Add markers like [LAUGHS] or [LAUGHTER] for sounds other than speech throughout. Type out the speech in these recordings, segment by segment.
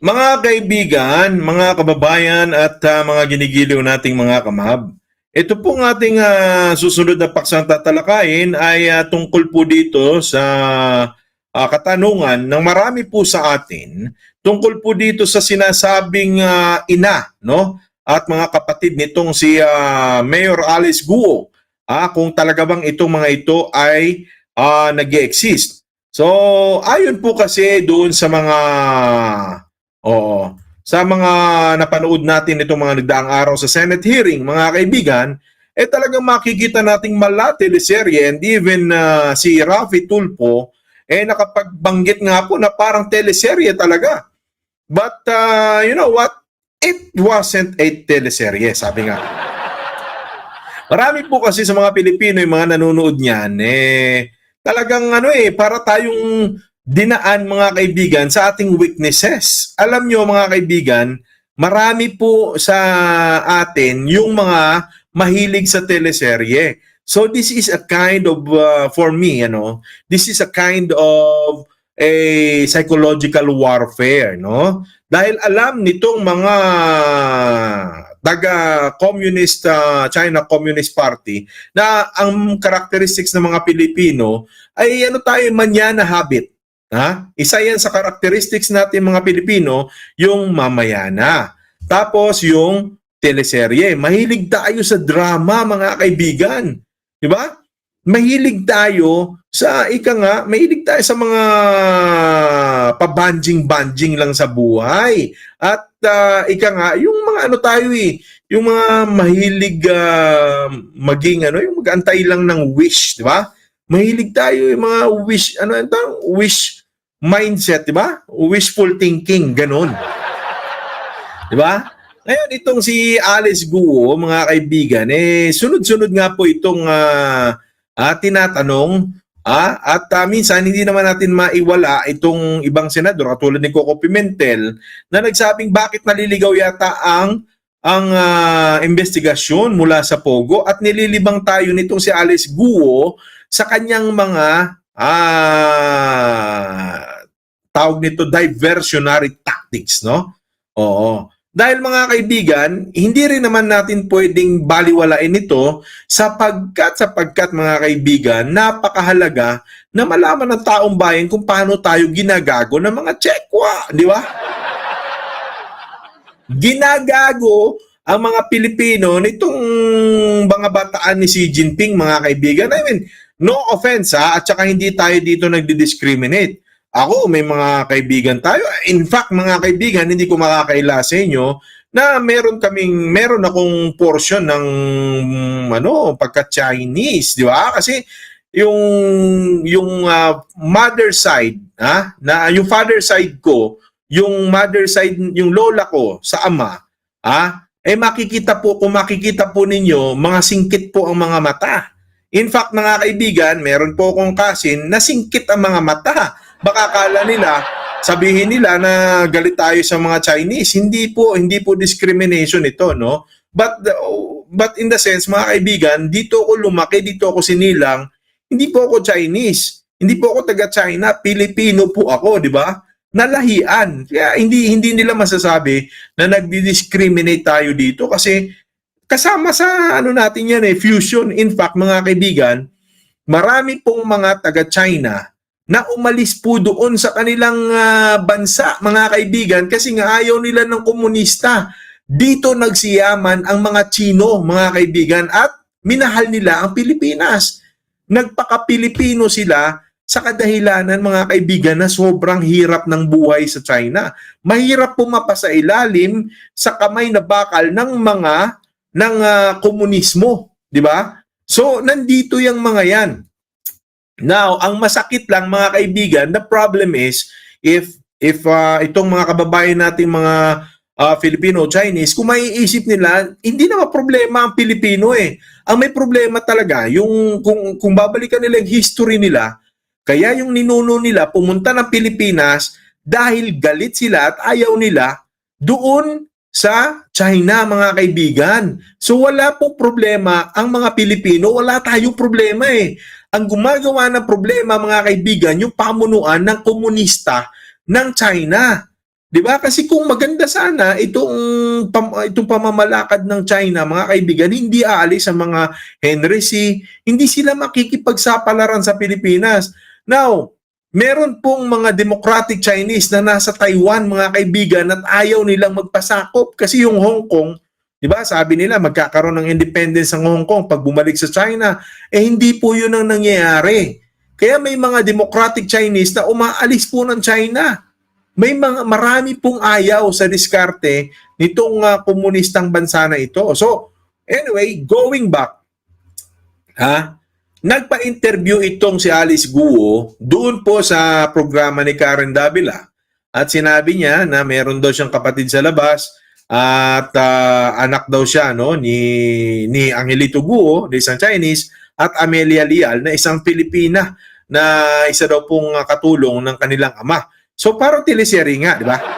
Mga kaibigan, mga kababayan at ah, mga ginigiliw nating mga kamahab. Ito pong ating ah, susunod na paksang tatalakayin ay ah, tungkol po dito sa ah, katanungan ng marami po sa atin tungkol po dito sa sinasabing ah, ina no at mga kapatid nitong si ah, Mayor Alice Guo ah, kung talaga bang itong mga ito ay ah, nag-exist. So, ayon po kasi doon sa mga Oo. Sa mga napanood natin itong mga nagdaang araw sa Senate hearing, mga kaibigan, eh talagang makikita nating mala teleserye and even uh, si Rafi Tulpo eh nakapagbanggit nga po na parang teleserye talaga. But uh, you know what? It wasn't a teleserye, sabi nga. Marami po kasi sa mga Pilipino yung mga nanonood niyan eh talagang ano eh para tayong dinaan mga kaibigan sa ating weaknesses. Alam nyo mga kaibigan, marami po sa atin yung mga mahilig sa teleserye. So this is a kind of, uh, for me, ano, this is a kind of a psychological warfare, no? Dahil alam nitong mga taga-communist uh, China Communist Party na ang characteristics ng mga Pilipino ay ano tayo manyana habit. Ha? Isa yan sa characteristics natin mga Pilipino, yung mamayana. Tapos yung teleserye. Mahilig tayo sa drama, mga kaibigan. Di ba? Mahilig tayo sa, ika nga, mahilig tayo sa mga pabanjing-banjing lang sa buhay. At ah, ika nga, yung mga ano tayo eh, yung mga mahilig ah, maging ano, yung mag-antay lang ng wish, di ba? Mahilig tayo yung mga wish, ano ito, wish mindset, di ba? Wishful thinking, ganun. Di ba? Ngayon, itong si Alice Guo, mga kaibigan, eh, sunod-sunod nga po itong ah, ah, tinatanong ah, at ah, minsan hindi naman natin maiwala itong ibang senador katulad ni Coco Pimentel na nagsabing bakit naliligaw yata ang ang ah, investigasyon mula sa Pogo at nililibang tayo nitong si Alice Guo sa kanyang mga ah tawag nito diversionary tactics, no? Oo. Dahil mga kaibigan, hindi rin naman natin pwedeng baliwalain ito sapagkat sapagkat mga kaibigan, napakahalaga na malaman ng taong bayan kung paano tayo ginagago ng mga tsekwa, di ba? Ginagago ang mga Pilipino nitong mga bataan ni Xi Jinping, mga kaibigan. I mean, no offense ha, at saka hindi tayo dito nagdi-discriminate. Ako, may mga kaibigan tayo. In fact, mga kaibigan, hindi ko makakaila sa inyo na meron kaming, meron akong portion ng, ano, pagka-Chinese, di ba? Kasi, yung, yung ah, mother side, ha? Na, yung father side ko, yung mother side, yung lola ko sa ama, ha? Eh makikita po, kung makikita po ninyo, mga singkit po ang mga mata. In fact, mga kaibigan, meron po akong kasin na singkit ang mga mata baka kala nila, sabihin nila na galit tayo sa mga Chinese. Hindi po, hindi po discrimination ito, no? But but in the sense, mga kaibigan, dito ako lumaki, dito ako sinilang, hindi po ako Chinese. Hindi po ako taga China, Pilipino po ako, di ba? Nalahian. Kaya hindi hindi nila masasabi na nagdi-discriminate tayo dito kasi kasama sa ano natin yan eh, fusion. In fact, mga kaibigan, marami pong mga taga China na umalis po doon sa kanilang ah, bansa, mga kaibigan, kasi nga ayaw nila ng komunista. Dito nagsiyaman ang mga Chino, mga kaibigan, at minahal nila ang Pilipinas. Nagpaka-Pilipino sila sa kadahilanan, mga kaibigan, na sobrang hirap ng buhay sa China. Mahirap pumapa sa ilalim sa kamay na bakal ng mga ng ah, komunismo, di ba? So, nandito yung mga yan. Now, ang masakit lang mga kaibigan, the problem is if if uh, itong mga kababayan nating mga uh, Filipino Chinese, kung maiisip nila, hindi naman problema ang Pilipino eh. Ang may problema talaga, yung kung kung babalikan nila yung history nila, kaya yung ninuno nila pumunta ng Pilipinas dahil galit sila at ayaw nila doon sa China, mga kaibigan. So wala po problema ang mga Pilipino, wala tayong problema eh ang gumagawa ng problema mga kaibigan yung pamunuan ng komunista ng China. 'Di ba? Kasi kung maganda sana itong pam, itong pamamalakad ng China, mga kaibigan, hindi aalis ang mga Henry C. Hindi sila makikipagsapalaran sa Pilipinas. Now, meron pong mga democratic Chinese na nasa Taiwan, mga kaibigan, at ayaw nilang magpasakop kasi yung Hong Kong, 'di ba? Sabi nila magkakaroon ng independence ang Hong Kong pag bumalik sa China. Eh hindi po 'yun ang nangyayari. Kaya may mga democratic Chinese na umaalis po ng China. May mga marami pong ayaw sa diskarte nitong ah, komunistang bansa na ito. So, anyway, going back, ha? Nagpa-interview itong si Alice Guo doon po sa programa ni Karen Davila at sinabi niya na meron daw siyang kapatid sa labas at ah, anak daw siya no ni ni Angelito Guo, na isang Chinese at Amelia Lial na isang Pilipina na isa daw pong ah, katulong ng kanilang ama. So parang teleserye nga, di ba? [LAUGHS]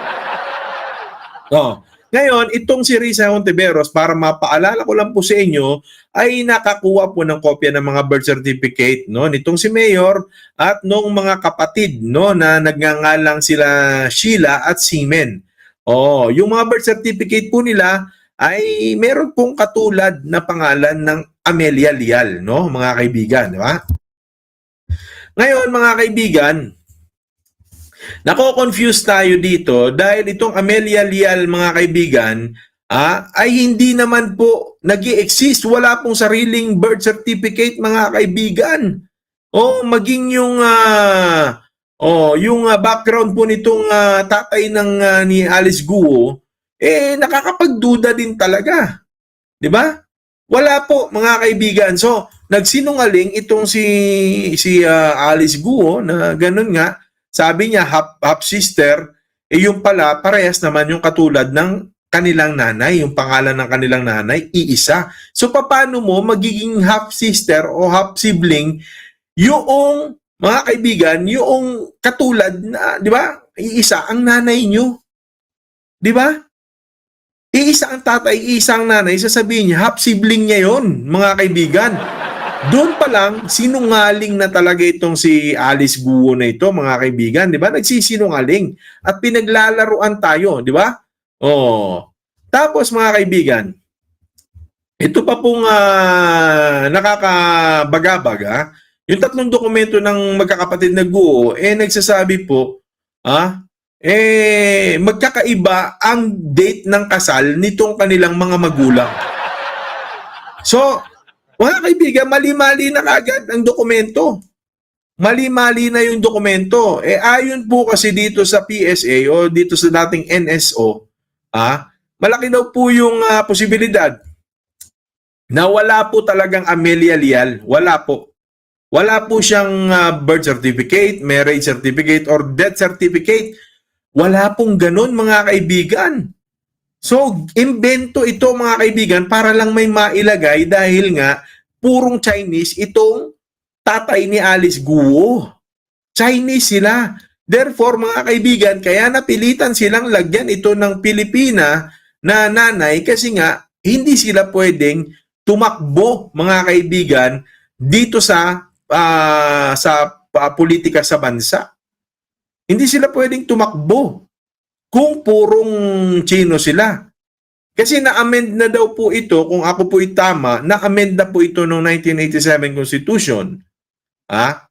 Oh. Ngayon, itong si Risa Hontiveros, para mapaalala ko lang po sa inyo, ay nakakuha po ng kopya ng mga birth certificate no nitong si Mayor at nung mga kapatid no na nagngangalang sila Sheila at Simen. Oh, yung mga birth certificate po nila ay meron pong katulad na pangalan ng Amelia Lial, no, mga kaibigan, di ba? Ngayon, mga kaibigan, Nako-confuse tayo dito dahil itong Amelia Lial mga kaibigan ah, ay hindi naman po nag exist Wala pong sariling birth certificate mga kaibigan. O maging yung ah, oh, yung ah, background po nitong ah, tatay ng ah, ni Alice Guo eh nakakapagduda din talaga. 'Di ba? Wala po mga kaibigan. So, nagsinungaling itong si si ah, Alice Guo na ganun nga sabi niya half, half sister, eh yung pala parehas naman yung katulad ng kanilang nanay, yung pangalan ng kanilang nanay, iisa. So paano mo magiging half sister o half sibling yung mga kaibigan, yung katulad na, di ba? Iisa ang nanay nyo. Di ba? Iisa ang tatay, iisa ang nanay, sasabihin niya, half sibling niya yon mga kaibigan. Doon pa lang, sinungaling na talaga itong si Alice Guo na ito, mga kaibigan, di ba? Nagsisinungaling. At pinaglalaruan tayo, di ba? Oh. Tapos, mga kaibigan, ito pa pong uh, nakakabaga-baga, yung tatlong dokumento ng magkakapatid na Guo, eh nagsasabi po, ah, eh, magkakaiba ang date ng kasal nitong kanilang mga magulang. So, mga kaibigan, mali-mali na kagad ang dokumento. Mali-mali na yung dokumento. Eh ayon po kasi dito sa PSA o dito sa dating NSO, ah, malaki daw po yung ah, posibilidad na wala po talagang Amelia Lial. Wala po. Wala po siyang ah, birth certificate, marriage certificate, or death certificate. Wala pong ganun mga kaibigan. So, imbento ito mga kaibigan para lang may mailagay dahil nga purong Chinese itong tatay ni Alice Guo. Chinese sila. Therefore, mga kaibigan, kaya napilitan silang lagyan ito ng Pilipina na nanay kasi nga hindi sila pwedeng tumakbo, mga kaibigan, dito sa uh, sa uh, politika sa bansa. Hindi sila pwedeng tumakbo kung purong Chino sila. Kasi na-amend na daw po ito, kung ako po tama, na-amend na po ito noong 1987 Constitution. Ah?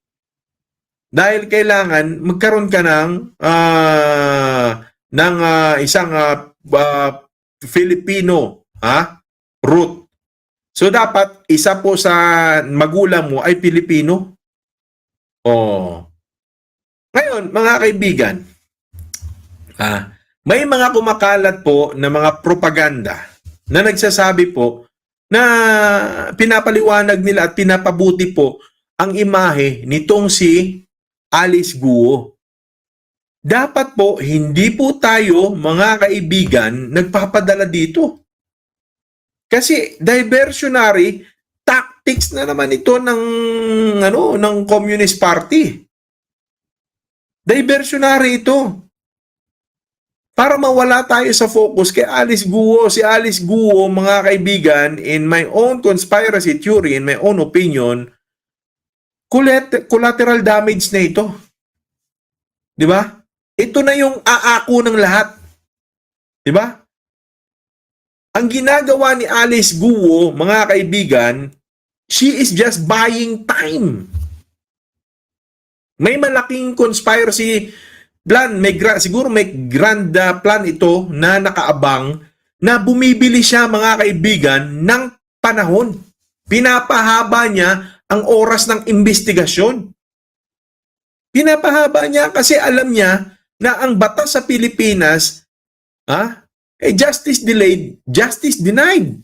Dahil kailangan magkaroon ka ng uh, ng uh, isang uh, uh, Filipino ah, root. So dapat isa po sa magulang mo ay Pilipino. Oh. Ngayon, mga kaibigan, ah, may mga kumakalat po na mga propaganda na nagsasabi po na pinapaliwanag nila at pinapabuti po ang imahe nitong si Alice Guo. Dapat po, hindi po tayo, mga kaibigan, nagpapadala dito. Kasi diversionary tactics na naman ito ng ano ng Communist Party. Diversionary ito para mawala tayo sa focus kay Alice Guo. Si Alice Guo, mga kaibigan, in my own conspiracy theory, in my own opinion, collateral damage na ito. Di ba? ito na yung aako ng lahat. 'Di ba? Ang ginagawa ni Alice Guo, mga kaibigan, she is just buying time. May malaking conspiracy plan, may gra- siguro may grand uh, plan ito na nakaabang na bumibili siya mga kaibigan ng panahon. Pinapahaba niya ang oras ng investigasyon. Pinapahaba niya kasi alam niya na ang batas sa Pilipinas, ah, eh justice delayed, justice denied.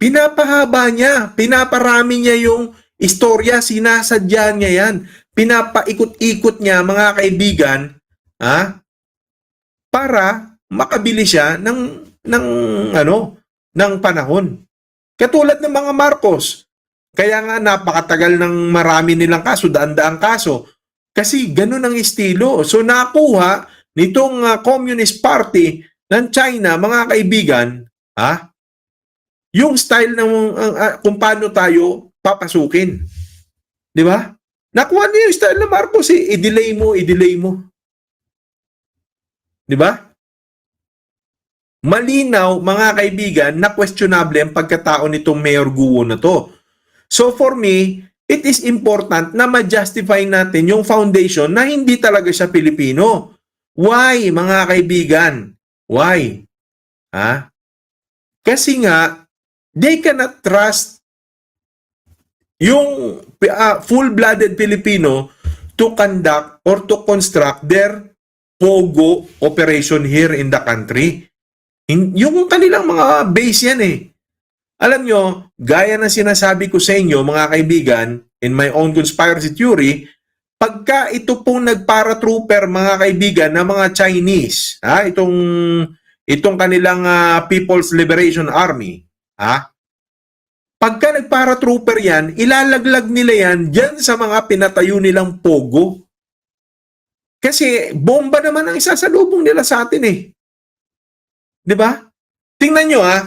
Pinapahaba niya, pinaparami niya yung istorya, sinasadya niya yan. Pinapaikot-ikot niya mga kaibigan, ha? Para makabili siya ng ng ano, ng panahon. Katulad ng mga Marcos. Kaya nga napakatagal ng marami nilang kaso, daan-daang kaso. Kasi ganun ang estilo. So nakuha nitong ah, Communist Party ng China, mga kaibigan, ha? Yung style ng ang- ah, kung paano tayo papasukin. 'Di ba? Nakuha niya yung style ng Marcos, eh. i-delay mo, i-delay mo. 'Di ba? Malinaw, mga kaibigan, na questionable ang pagkatao nitong Mayor Guo na to. So for me, it is important na ma-justify natin yung foundation na hindi talaga siya Pilipino. Why, mga kaibigan? Why? Ha? Kasi nga, they cannot trust yung uh, full-blooded Filipino to conduct or to construct their POGO operation here in the country. Yung kanilang mga base yan eh. Alam nyo, gaya ng sinasabi ko sa inyo, mga kaibigan, in my own conspiracy theory, pagka ito pong nagparatrooper, mga kaibigan, na mga Chinese, ha, itong, itong kanilang ah, People's Liberation Army, ha, pagka nagparatrooper yan, ilalaglag nila yan dyan sa mga pinatayo nilang pogo. Kasi bomba naman ang isasalubong nila sa atin eh. 'Di ba? Tingnan nyo ha.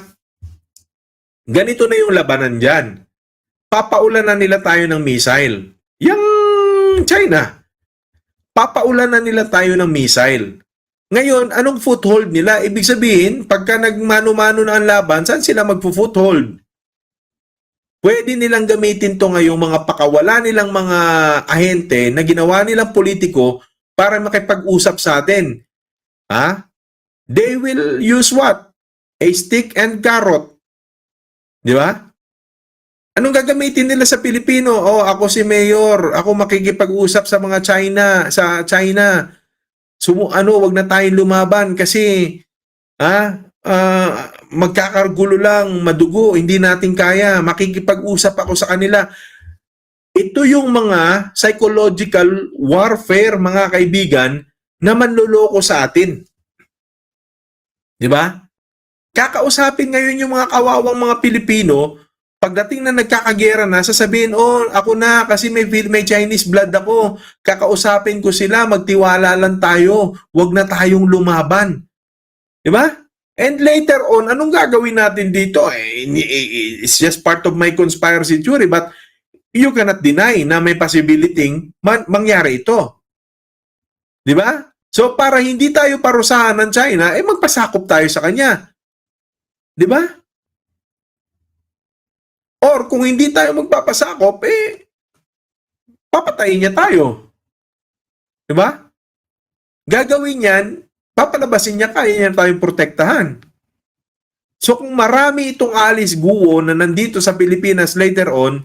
Ganito na yung labanan dyan. Papaulan na nila tayo ng missile. China. Papaulan na nila tayo ng missile. Ngayon, anong foothold nila? Ibig sabihin, pagka nagmano-mano na ang laban, saan sila magpo-foothold? Pwede nilang gamitin to ngayong mga pakawala nilang mga ahente na ginawa nilang politiko para makipag-usap sa atin. Ha? They will use what? A stick and carrot. Di ba? Anong gagamitin nila sa Pilipino? Oh, ako si Mayor, ako makikipag-usap sa mga China, sa China. Sumu ano, wag na tayong lumaban kasi ha, ah, magkakargulo lang, madugo, hindi natin kaya. Makikipag-usap ako sa kanila. Ito yung mga psychological warfare, mga kaibigan, na manloloko sa atin. Di ba? Kakausapin ngayon yung mga kawawang mga Pilipino, pagdating na nagkakagera na, sasabihin, oh, ako na, kasi may, may Chinese blood ako. Kakausapin ko sila, magtiwala lang tayo. Huwag na tayong lumaban. Di ba? And later on, anong gagawin natin dito? Eh, it's just part of my conspiracy theory, but you cannot deny na may possibility man- mangyari ito. Di ba? So para hindi tayo parusahan ng China, eh magpasakop tayo sa kanya. Di ba? Or kung hindi tayo magpapasakop, eh papatayin niya tayo. Di ba? Gagawin yan, papalabasin niya, kaya niya tayong protektahan. So kung marami itong Alice Guo na nandito sa Pilipinas later on,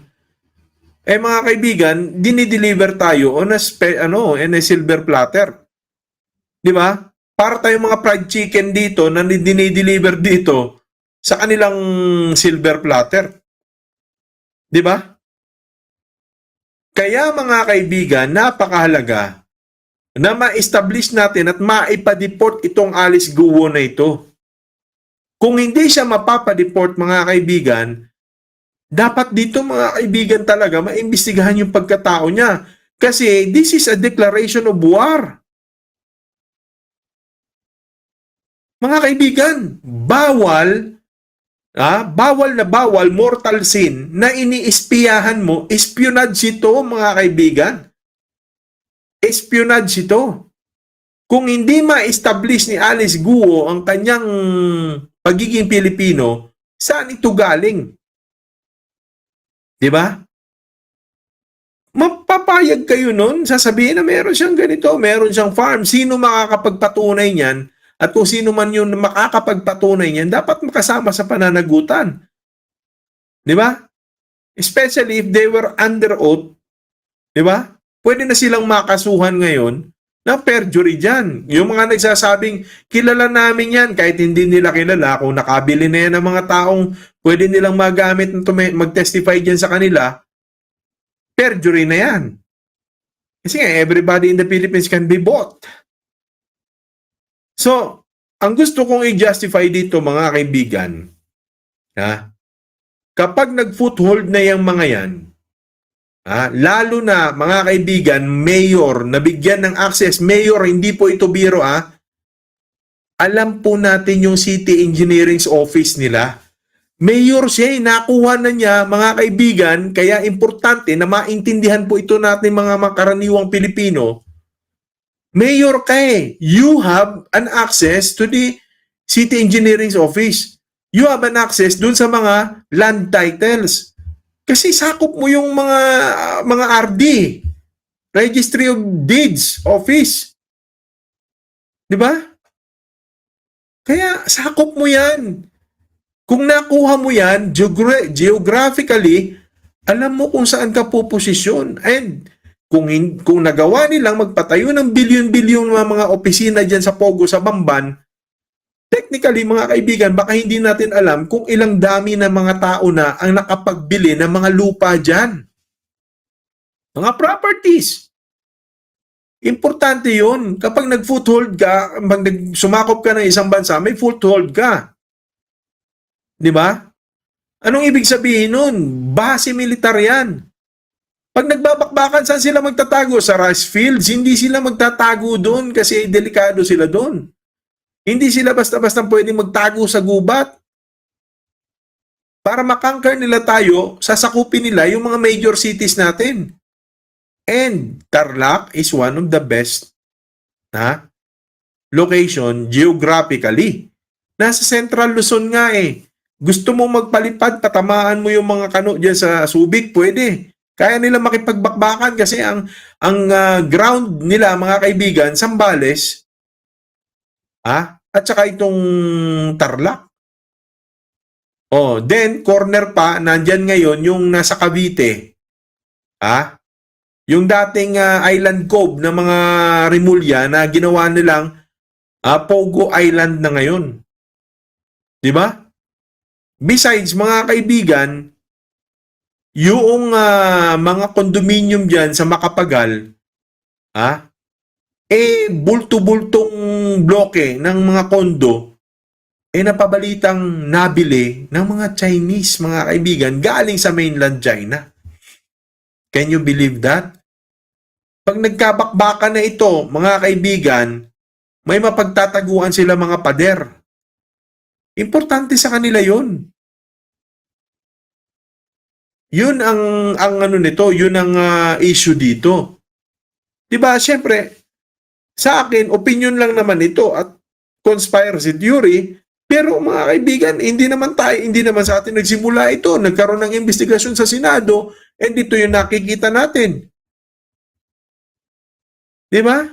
eh mga kaibigan, dinideliver tayo on a, spe, ano, on a silver platter. Di ba? Para tayong mga fried chicken dito na dinideliver dito sa kanilang silver platter. Di ba? Kaya mga kaibigan, napakahalaga na ma-establish natin at maipa-deport itong Alice Guo na ito. Kung hindi siya mapapadeport mga kaibigan, dapat dito mga kaibigan talaga maimbestigahan yung pagkatao niya. Kasi this is a declaration of war. Mga kaibigan, bawal, ah, bawal na bawal, mortal sin na iniispiyahan mo, espionage ito mga kaibigan. Espionage ito. kung hindi ma-establish ni Alice Guo ang kanyang pagiging Pilipino, saan ito galing? Di ba? Mapapayag kayo nun, sasabihin na meron siyang ganito, meron siyang farm. Sino makakapagpatunay niyan? At kung sino man yung makakapagpatunay niyan, dapat makasama sa pananagutan. Di ba? Especially if they were under oath, di ba? Pwede na silang makasuhan ngayon ng perjury dyan. Yung mga nagsasabing, kilala namin yan, kahit hindi nila kilala, kung nakabili na yan ng mga taong pwede nilang magamit na mag-testify dyan sa kanila, perjury na yan. Kasi nga, everybody in the Philippines can be bought. So, ang gusto kong i-justify dito mga kaibigan, ha, kapag nag-foothold na yung mga yan, ha, lalo na mga kaibigan, mayor, nabigyan ng access, mayor, hindi po ito biro, ha, alam po natin yung city engineering's office nila. Mayor siya, eh, nakuha na niya mga kaibigan, kaya importante na maintindihan po ito natin mga makaraniwang Pilipino. Mayor ka eh. You have an access to the city engineering's office. You have an access dun sa mga land titles. Kasi sakop mo yung mga mga RD, Registry of Deeds Office. 'Di ba? Kaya sakop mo 'yan. Kung nakuha mo 'yan geogra- geographically, alam mo kung saan ka puposisyon. And kung hin- kung nagawa nilang magpatayo ng bilyon-bilyon mga mga opisina diyan sa Pogo sa Bamban, technically mga kaibigan, baka hindi natin alam kung ilang dami ng mga tao na ang nakapagbili ng mga lupa diyan. Mga properties. Importante 'yun. Kapag nag-foothold ka, pag sumakop ka ng isang bansa, may foothold ka. 'Di ba? Anong ibig sabihin nun? Base militar yan. Pag nagbabakbakan, saan sila magtatago? Sa rice fields? Hindi sila magtatago doon kasi delikado sila doon. Hindi sila basta-basta pwedeng magtago sa gubat. Para makanker nila tayo, sasakupin nila yung mga major cities natin. And Tarlac is one of the best na location geographically. Nasa Central Luzon nga eh. Gusto mo magpalipad, tatamaan mo yung mga kano dyan sa Subic, pwede. Kaya nila makipagbakbakan kasi ang ang ah, ground nila mga kaibigan Sambales ah at saka itong Tarlac. Oh, then corner pa nandiyan ngayon yung nasa Cavite. Ah? Yung dating ah, Island Cove ng mga Rimulya na ginawa nilang ah, Pogo Island na ngayon. 'Di ba? Besides mga kaibigan, yung ah, mga condominium diyan sa Makapagal, ah, eh bulto-bultong bloke ng mga kondo eh napabalitang nabili ng mga Chinese mga kaibigan galing sa mainland China. Can you believe that? Pag nagkabakbakan na ito, mga kaibigan, may mapagtataguan sila mga pader. Importante sa kanila 'yon. Yun ang ang ano nito, yun ang ah, issue dito. 'Di ba? Syempre, sa akin opinion lang naman ito at conspiracy theory, pero mga kaibigan, hindi naman tayo, hindi naman sa atin nagsimula ito. Nagkaroon ng investigasyon sa Senado and ito yung nakikita natin. 'Di ba?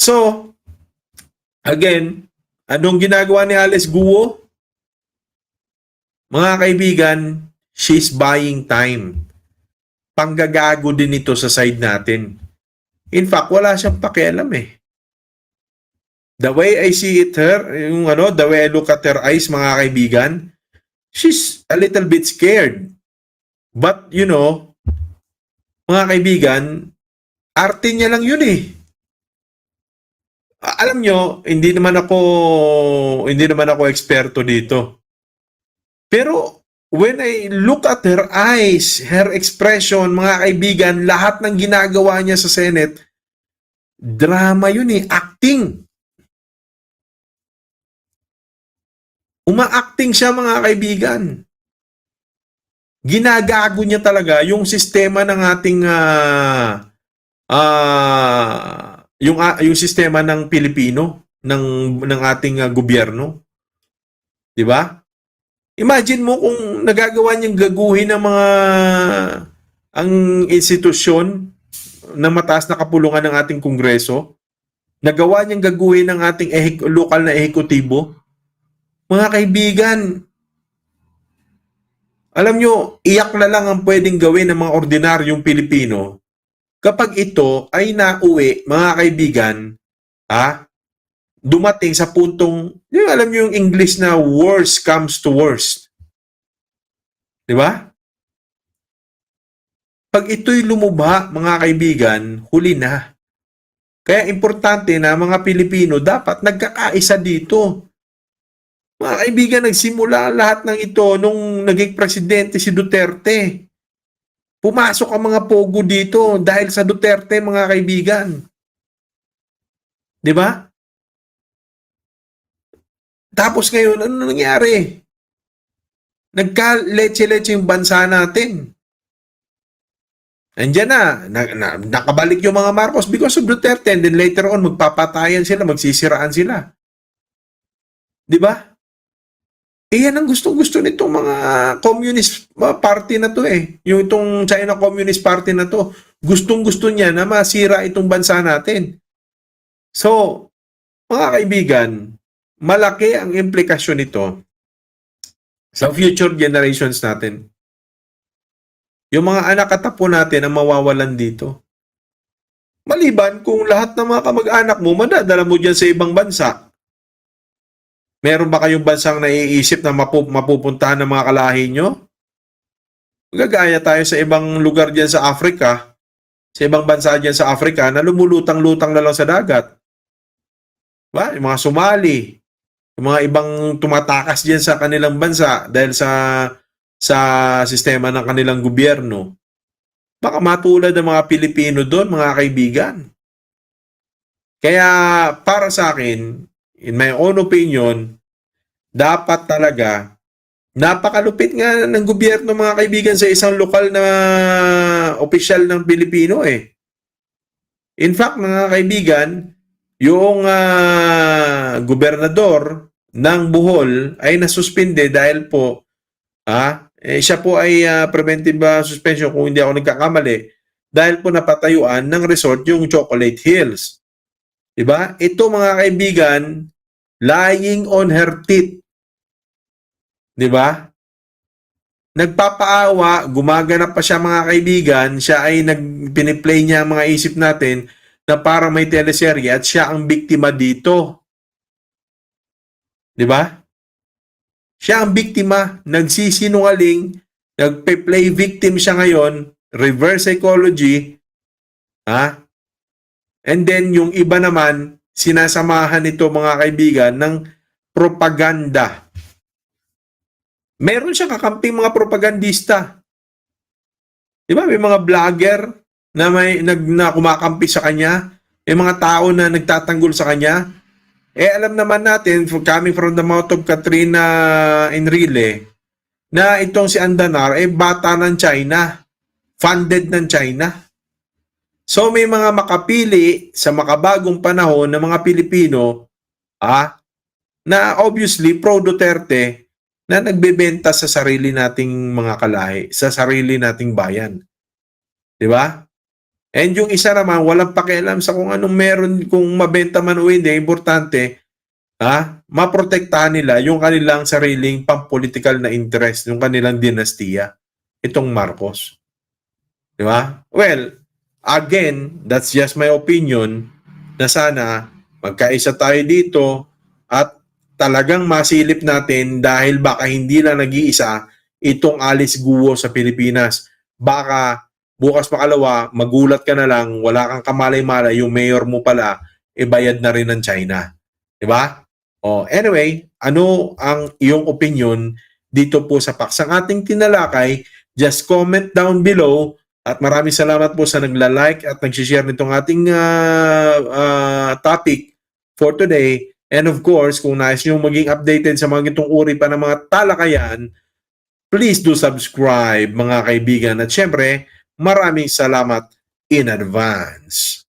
So, again, anong ginagawa ni Alice Guo? Mga kaibigan, she's buying time. Panggagago din ito sa side natin. In fact, wala siyang pakialam eh. The way I see it her, yung ano, the way I look at her eyes, mga kaibigan, she's a little bit scared. But, you know, mga kaibigan, arte niya lang yun eh. Alam nyo, hindi naman ako, hindi naman ako eksperto dito. Pero when I look at her eyes, her expression, mga kaibigan, lahat ng ginagawa niya sa Senate, drama yun eh, acting. Uma-acting siya mga kaibigan. Ginagago niya talaga yung sistema ng ating ah ah, yung ah, yung sistema ng Pilipino ng ng ating ah, gobyerno. 'Di ba? Imagine mo kung nagagawa niyang gaguhin ng mga ang institusyon ng mataas na kapulungan ng ating kongreso, nagawa niyang gaguhin ng ating ehek- lokal na ehekutibo. Mga kaibigan, alam nyo, iyak na lang ang pwedeng gawin ng mga ordinaryong Pilipino kapag ito ay nauwi, mga kaibigan, ha, dumating sa puntong, yung alam nyo yung English na worst comes to worst. Di ba? Pag ito'y lumubha, mga kaibigan, huli na. Kaya importante na mga Pilipino dapat nagkakaisa dito. Mga kaibigan, nagsimula lahat ng ito nung naging presidente si Duterte. Pumasok ang mga pogo dito dahil sa Duterte, mga kaibigan. Di ba? Tapos ngayon, ano nangyari? Nagka-leche-leche yung bansa natin. Andiyan na, na, na, nakabalik yung mga Marcos because of Duterte and then later on magpapatayan sila, magsisiraan sila. Di ba? Eh yan ang gustong-gusto nitong mga communist party na to eh. Yung itong China Communist Party na to. Gustong-gusto niya na masira itong bansa natin. So, mga kaibigan, malaki ang implikasyon nito sa future generations natin. Yung mga anak at apo natin ang mawawalan dito. Maliban kung lahat ng mga kamag-anak mo, madadala mo dyan sa ibang bansa. Meron ba kayong bansang naiisip na mapu- mapupuntahan ng mga kalahi nyo? Gagaya tayo sa ibang lugar dyan sa Africa, sa ibang bansa dyan sa Africa na lumulutang-lutang na lang sa dagat. Ba? Yung mga Somali, yung mga ibang tumatakas dyan sa kanilang bansa dahil sa sa sistema ng kanilang gobyerno. Baka matulad ng mga Pilipino doon, mga kaibigan. Kaya para sa akin, in my own opinion, dapat talaga napakalupit nga ng gobyerno mga kaibigan sa isang lokal na opisyal ng Pilipino eh. In fact, mga kaibigan, yung ah, gobernador ng Bohol ay nasuspinde dahil po ah, eh, siya po ay ah, preventive ah, suspension kung hindi ako nagkakamali dahil po napatayuan ng resort yung Chocolate Hills. 'Di ba? Ito mga kaibigan, lying on her teeth. 'Di ba? Nagpapaawa, gumaganap pa siya mga kaibigan, siya ay nagpiniplay niya ang mga isip natin na para may teleserye at siya ang biktima dito. 'Di ba? Siya ang biktima, nagsisinungaling, nagpe-play victim siya ngayon, reverse psychology, ha? And then yung iba naman, sinasamahan nito mga kaibigan ng propaganda. Meron siya kakamping mga propagandista. Di ba? May mga vlogger na may nag na kumakampi sa kanya, may mga tao na nagtatanggol sa kanya. Eh alam naman natin, coming from the mouth of Katrina Enrile, na itong si Andanar eh bata ng China, funded ng China. So may mga makapili sa makabagong panahon ng mga Pilipino ah, na obviously pro Duterte na nagbebenta sa sarili nating mga kalahi, sa sarili nating bayan. 'Di ba? And yung isa naman, walang pakialam sa kung anong meron, kung mabenta man o hindi, importante, ha, maprotektahan nila yung kanilang sariling pampolitical na interest, yung kanilang dinastiya. Itong Marcos. Di ba? Well, again, that's just my opinion na sana magkaisa tayo dito at talagang masilip natin dahil baka hindi lang nag-iisa itong Alice Guo sa Pilipinas. Baka bukas makalawa, magulat ka na lang, wala kang kamalay-malay, yung mayor mo pala, e bayad na rin ng China. Di ba? Oh, anyway, ano ang iyong opinion dito po sa paksang ating tinalakay? Just comment down below at maraming salamat po sa nagla-like at nag-share nitong ating ah, ah, topic for today. And of course, kung nais nyo maging updated sa mga gitong uri pa ng mga talakayan, please do subscribe mga kaibigan. At syempre, maraming salamat in advance.